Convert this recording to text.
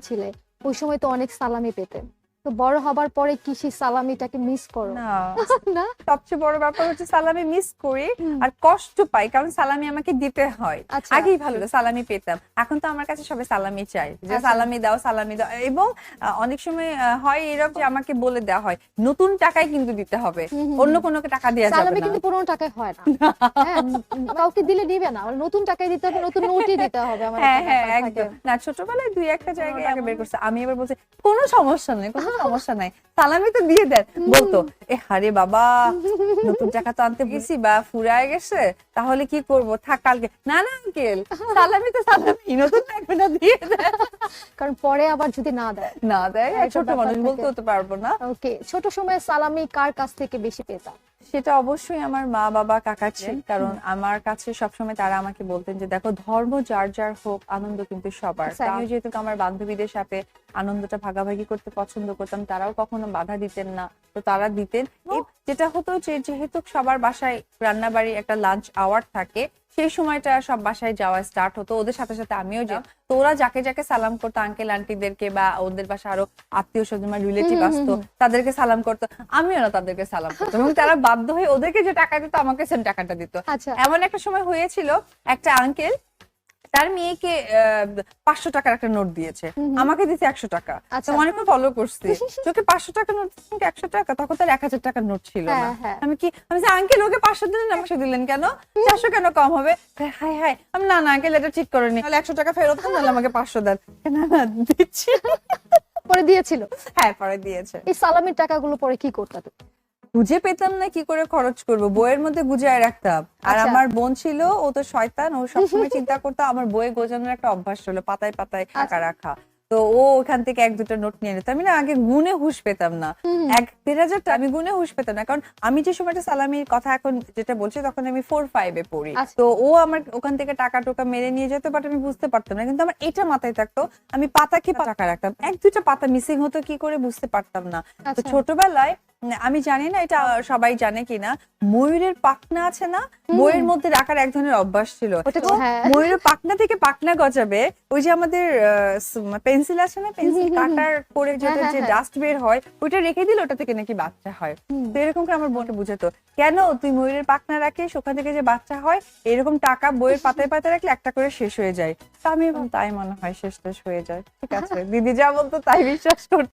ছিলে। ওই সময় তো অনেক সালামি পেতে তো বড় হবার পরে কি সেই সালামিটাকে মিস করো? না। সবচেয়ে বড় ব্যাপার হচ্ছে সালামি মিস করি আর কষ্ট পাই কারণ সালামি আমাকে দিতে হয়। আচ্ছা। আগেই ভালো সালামি পেতাম। এখন তো আমার কাছে সবাই সালামি চাই যে আচ্ছা। সালামি দাও সালামি দাও। এবং অনেক সময় হয় এরকম যে আমাকে বলে দেওয়া হয় নতুন টাকায় কিন্তু দিতে হবে। অন্য। কোনো টাকা দেওয়া যাবে সালামি না। কিন্তু পুরোনো টাকায় হয় না। হ্যাঁ, কাউকে দিলে দিবে না। নতুন টাকায় দিতে হবে নতুন নোটই দিতে হবে আমার হ্যাঁ হ্যাঁ একদম। না ছোটবেলায় দুই একটা জায়গায় টাকা বের করছে। আমি এবার বলছি কোনো সমস্যা নেই কোনো সমস্যা নাই। সালামি তো দিয়ে দেন। বলতো এ হারে বাবা নতুন টাকা তো আনতে গেছি বা ফুরায় গেছে তাহলে কি করব? থাক কালকে। না না আঙ্কেল সালামি তো সালামি নতুন টাকা না দিয়ে দেন। কারণ পরে আবার যদি না দেয়। না দেয় ছোট মানুষ। বলতে হতে পারব না। ওকে ছোট সময় সালামি কার কাছ থেকে বেশি পেতাম? সেটা অবশ্যই আমার মা বাবা কাকা ছিল কারণ আমার কাছে সবসময় তারা আমাকে বলতেন যে দেখো ধর্ম যার যার হোক আনন্দ কিন্তু সবার। আচ্ছা। আমি যেহেতু আমার বান্ধবীদের সাথে আনন্দটা ভাগাভাগি করতে পছন্দ করতাম তারাও কখনো বাধা দিতেন না। তো তারা দিতেন। যেটা হতো যে যেহেতু সবার বাসায় রান্নাবাড়ি একটা লাঞ্চ আওয়ার থাকে সেই সময়টা সব বাসায় যাওয়া স্টার্ট হতো। ওদের সাথে সাথে আমিও যাই তো ওরা যাকে যাকে সালাম করতো আঙ্কেল আন্টিদেরকে বা ওদের বাসা আরও আত্মীয় স্বজন বা রিলেটিভ আসতো তাদেরকে সালাম করতো। আমিও না তাদেরকে সালাম করতো এবং তারা বাধ্য হয়ে ওদেরকে যে টাকা দিত আমাকে সেম টাকাটা দিত। আচ্ছা। এমন একটা সময় হয়েছিল একটা আঙ্কেল তার মেয়েকে পাঁচশো টাকার একটা নোট দিয়েছে। আমাকে দিতে একশো টাকা। আচ্ছা। অনেক ফলো করছি। তোকে পাঁচশো টাকা নোট একশো টাকা তখন তার এক হাজার টাকার নোট ছিল না। হ্যাঁ হ্যাঁ। আমি কি আমি আঙ্কেল ওকে পাঁচশো দিলেন আমাকে দিলেন কেন? চারশো কেন কম হবে? হাই হাই। আমি না না আঙ্কেল এটা ঠিক করেনি। তাহলে একশো টাকা ফেরত দেন নাহলে আমাকে পাঁচশো দেন। না না দিচ্ছি। পরে দিয়েছিল। হ্যাঁ পরে দিয়েছে। এই সালামির টাকাগুলো পরে কি করতে বুঝে পেতাম না কি করে খরচ করব। বইয়ের মধ্যে গুজায় রাখতাম। আর আচ্ছা। আমার বোন ছিল ও তো শয়তান ও সবসময় চিন্তা করতো আমার বইয়ে গোজানোর একটা অভ্যাস ছিল পাতায় পাতায় টাকা আচ্ছা। রাখা। তো ও ওখান থেকে এক দুটো নোট নিয়ে নিত। আমি না আগে গুনে হুশ পেতাম না। এক দেড় হাজার টাকা আমি গুনে হুশ পেতাম না। কারণ আমি যে সময়টা সালামির কথা এখন যেটা বলছি তখন আমি ফোর ফাইভে পড়ি। আচ্ছা। তো ও আমার ওখান থেকে টাকা টোকা মেরে নিয়ে যেত বাট আমি বুঝতে পারতাম না। কিন্তু আমার এটা মাথায় থাকতো আমি পাতা কি টাকা রাখতাম। এক দুইটা পাতা মিসিং হতো কি করে বুঝতে পারতাম না। তো ছোটবেলায় আমি জানি না এটা সবাই জানে কিনা। ময়ূরের পাখনা আছে না? বইয়ের মধ্যে রাখার এক ধরনের অভ্যাস ছিল। হ্যাঁ। ময়ূরের পাখনা থেকে পাখনা গজাবে ওই যে আমাদের পেন্সিল আছে না? পেন্সিল। কাটার করে যেটা হ্যাঁ, যে হ্যাঁ, ডাস্ট বের হয় ওইটা রেখে দিলে ওটা থেকে নাকি বাচ্চা হয়। তো এরকম করে আমার বোনটা বুঝাতো কেন তুই ময়ূরের পাখনা রাখিস? ওখান থেকে যে বাচ্চা হয় এরকম টাকা বইয়ের পাতায় পাতায় রাখলে একটা করে শেষ হয়ে যায়। তা আমি তাই মনে হয় শেষ শেষ হয়ে যায়। ঠিক আছে। দিদি যা বলতো তাই বিশ্বাস করতো।